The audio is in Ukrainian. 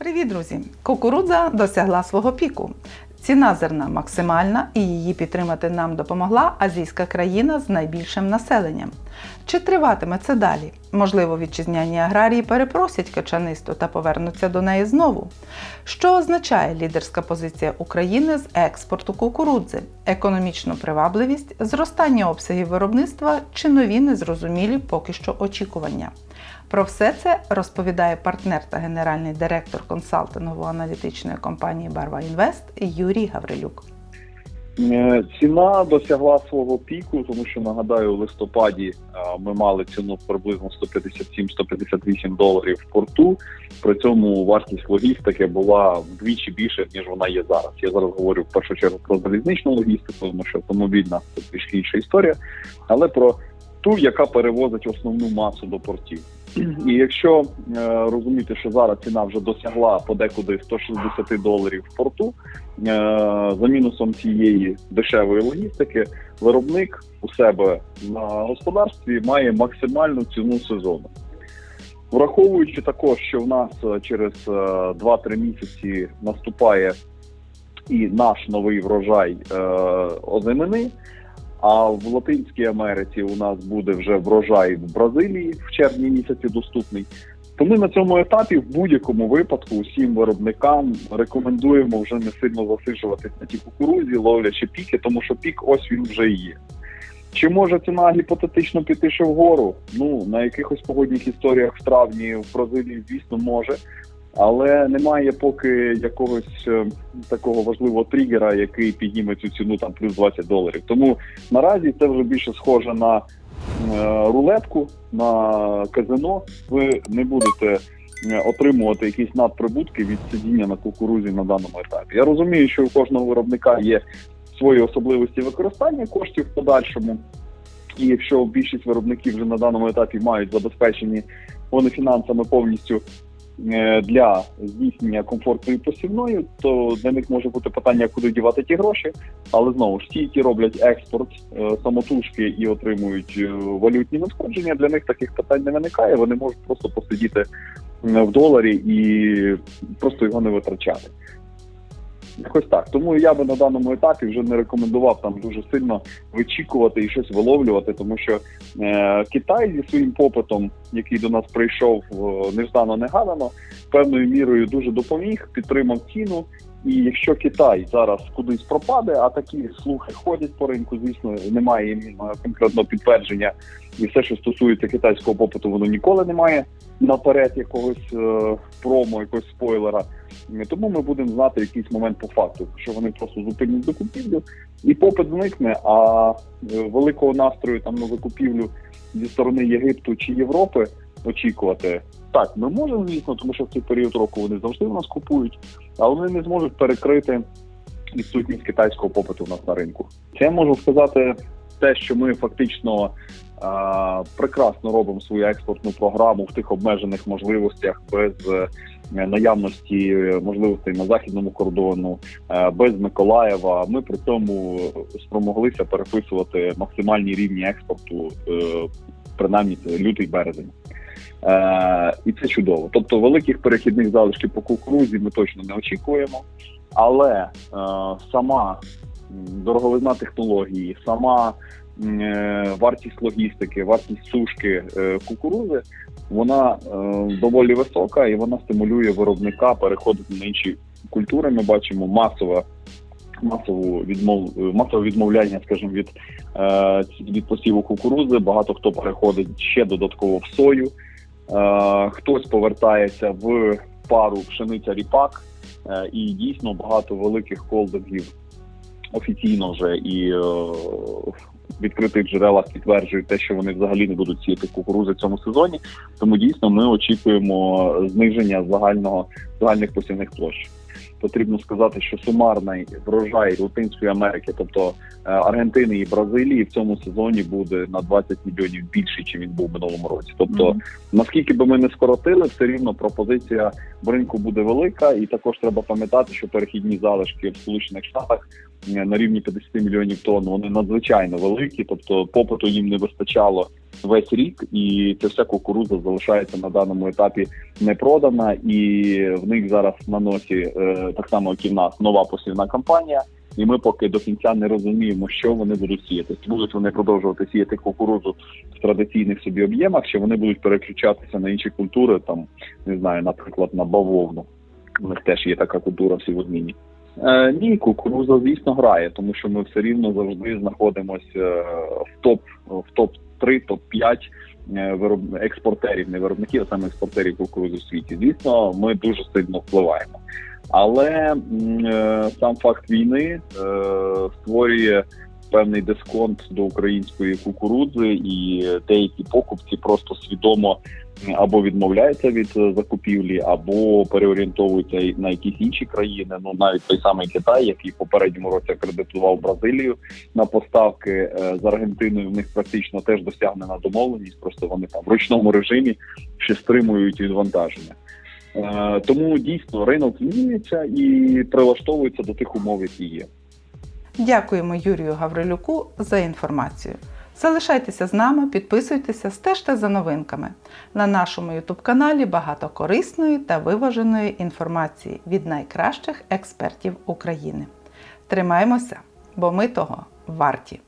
Привіт, друзі! Кукурудза досягла свого піку. Ціна зерна максимальна і її підтримати нам допомогла азійська країна з найбільшим населенням. Чи триватиме це далі? Можливо, вітчизняні аграрії перепросять качанисту та повернуться до неї знову. Що означає лідерська позиція України з експорту кукурудзи, економічну привабливість, зростання обсягів виробництва чи нові незрозумілі поки що очікування? Про все це розповідає партнер та генеральний директор консалтингово-аналітичної компанії Барва Інвест Юрій Гаврилюк. Е, Ціна досягла свого піку, тому що нагадаю, у листопаді е, ми мали ціну приблизно 157-158 доларів в порту. При цьому вартість логістики була вдвічі більше ніж вона є зараз. Я зараз говорю в першу чергу про залізничну логістику, тому що автомобільна це трішки інша історія, але про ту, яка перевозить основну масу до портів. І якщо е, розуміти, що зараз ціна вже досягла подекуди 160 доларів в порту, е, за мінусом цієї дешевої логістики, виробник у себе на господарстві має максимальну ціну сезону. Враховуючи також, що в нас е, через е, 2-3 місяці наступає і наш новий врожай озимини, а в Латинській Америці у нас буде вже врожай в Бразилії в червні місяці доступний. То ми на цьому етапі в будь-якому випадку усім виробникам рекомендуємо вже не сильно засиджуватись на тій кукурузі, ловлячи піки, тому що пік ось він вже є. Чи може ціна гіпотетично піти ще вгору? Ну на якихось погодних історіях в травні в Бразилії, звісно, може. Але немає поки якогось е, такого важливого тригера, який підніме цю ціну там плюс 20 доларів. Тому наразі це вже більше схоже на е, рулетку, на казино. Ви не будете е, отримувати якісь надприбутки від сидіння на кукурузі на даному етапі. Я розумію, що у кожного виробника є свої особливості використання коштів в подальшому. І якщо більшість виробників вже на даному етапі мають забезпечені вони фінансами повністю для здійснення комфортної посівної, то для них може бути питання, куди дівати ті гроші. Але знову ж ті, які роблять експорт е, самотужки і отримують е, валютні надходження, для них таких питань не виникає. Вони можуть просто посидіти в доларі і просто його не витрачати. Якось так. Тому я би на даному етапі вже не рекомендував там дуже сильно вичікувати і щось виловлювати, тому що е, Китай зі своїм попитом, який до нас прийшов е, неждано негадано, певною мірою дуже допоміг, підтримав ціну. І якщо Китай зараз кудись пропаде, а такі слухи ходять по ринку, звісно, немає їм е, конкретного підтвердження, і все, що стосується китайського попиту, воно ніколи не має наперед якогось е, промо, якогось спойлера. Тому ми будемо знати якийсь момент по факту, що вони просто зупинять закупівлю, і попит зникне. А е, великого настрою там на закупівлю зі сторони Єгипту чи Європи очікувати. Так, ми можемо, звісно, тому що в цей період року вони завжди в нас купують, але вони не зможуть перекрити відсутність китайського попиту в нас на ринку. Це я можу сказати те, що ми фактично а, прекрасно робимо свою експортну програму в тих обмежених можливостях без е, наявності можливостей на західному кордону, е, без Миколаєва. Ми при цьому спромоглися переписувати максимальні рівні експорту, е, принаймні лютий березень. Е, і це чудово. Тобто великих перехідних залишків по кукурузі ми точно не очікуємо, але е, сама дороговизна технології, сама е, вартість логістики, вартість сушки е, кукурузи, вона е, доволі висока і вона стимулює виробника переходити на інші культури. Ми бачимо масове. Масову відмов масове відмовляння, скажімо, від е, від посіву кукурузи. Багато хто переходить ще додатково в сою. Е, хтось повертається в пару пшениця ріпак, е, і дійсно багато великих холдингів офіційно вже і е, в відкритих джерелах підтверджують те, що вони взагалі не будуть сіяти кукурузи в цьому сезоні. Тому дійсно ми очікуємо зниження загального загальних посівних площ. Потрібно сказати, що сумарний врожай Латинської Америки, тобто е, Аргентини і Бразилії, в цьому сезоні буде на 20 мільйонів більший, чим він був в минулому році. Тобто, Мгм. наскільки би ми не скоротили, все рівно пропозиція в ринку буде велика, і також треба пам'ятати, що перехідні залишки в Сполучених Штатах е, на рівні 50 мільйонів тонн вони надзвичайно великі, тобто попиту їм не вистачало весь рік, і ця вся кукурудза залишається на даному етапі не продана, і в них зараз на носі е, так само, як і в нас, нова посівна кампанія. І ми поки до кінця не розуміємо, що вони будуть сіяти. Будуть вони продовжувати сіяти кукурудзу в традиційних собі об'ємах, чи вони будуть переключатися на інші культури, там не знаю, наприклад, на бавовну. У них теж є така культура всі в сівозміні. Е, ні, кукуруза, звісно, грає, тому що ми все рівно завжди знаходимося е, в топ в топ 3 топ 5 вироб... експортерів, не виробників, а саме експортерів кукурузи в світі. Звісно, ми дуже сильно впливаємо. Але е, сам факт війни е, створює певний дисконт до української кукурудзи, і деякі покупці просто свідомо або відмовляються від е, закупівлі, або переорієнтовуються на якісь інші країни. Ну навіть той самий Китай, який попередньому році акредитував Бразилію на поставки е, з Аргентиною. В них практично теж досягнена домовленість. Просто вони там в ручному режимі ще стримують відвантаження. Е, Тому дійсно ринок змінюється і прилаштовується до тих умов, які є. Дякуємо Юрію Гаврилюку за інформацію. Залишайтеся з нами, підписуйтеся, стежте за новинками. На нашому YouTube каналі багато корисної та виваженої інформації від найкращих експертів України. Тримаємося, бо ми того варті.